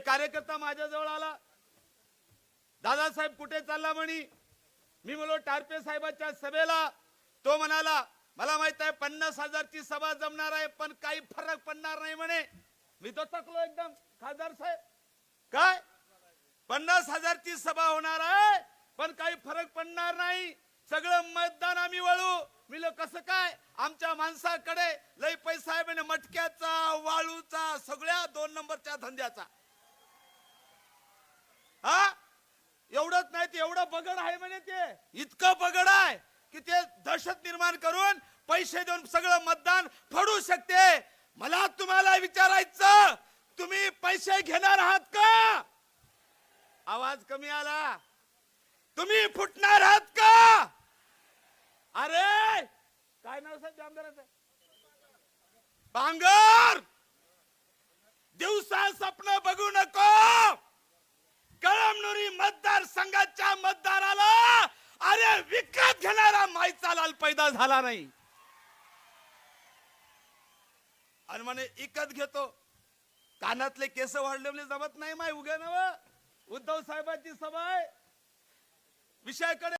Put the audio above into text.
एक कार्यकर्ता माझ्याजवळ आला. दादासाहेब कुठे चालला म्हणी? मी म्हणलो टारपे साहेबांच्या सभेला. तो म्हणाला मला माहीत आहे पन्नास हजारची सभा जमणार आहे पण काही फरक पडणार नाही म्हणे. मी तो थकलो एकदम. खासदार साहेब काय? पन्नास हजारची सभा होणार आहे पण काही फरक पडणार नाही. सगळं मतदान आम्ही वळू. मी कसं काय? आमच्या माणसाकडे लय पैसा आहे म्हणे मटक्याचा वाळूचा सगळ्या दोन नंबरच्या धंद्याचा. हा? एवढंच नाही ते एवढं बगड आहे म्हणे ते. इतकं बगड आहे की ते दहशत निर्माण करून पैसे देऊन सगळं मतदान फडू शकते. मला तुम्हाला विचारायचं तुम्ही पैसे घेणार आहात का? आवाज कमी आला. तुम्ही फुटणार आहात का? अरे काय नाव साहेब आमदाराचं बांगर! मतदारसंघाच्या मतदाराला अरे विकत घेणारा माईचा लाल पैदा झाला नाही. आणि म्हणे इकत घेतो. कानातले केस वाढलेले जमत नाही माय उगे नव. उद्धव साहेबांची सभा आहे. विषयाकडे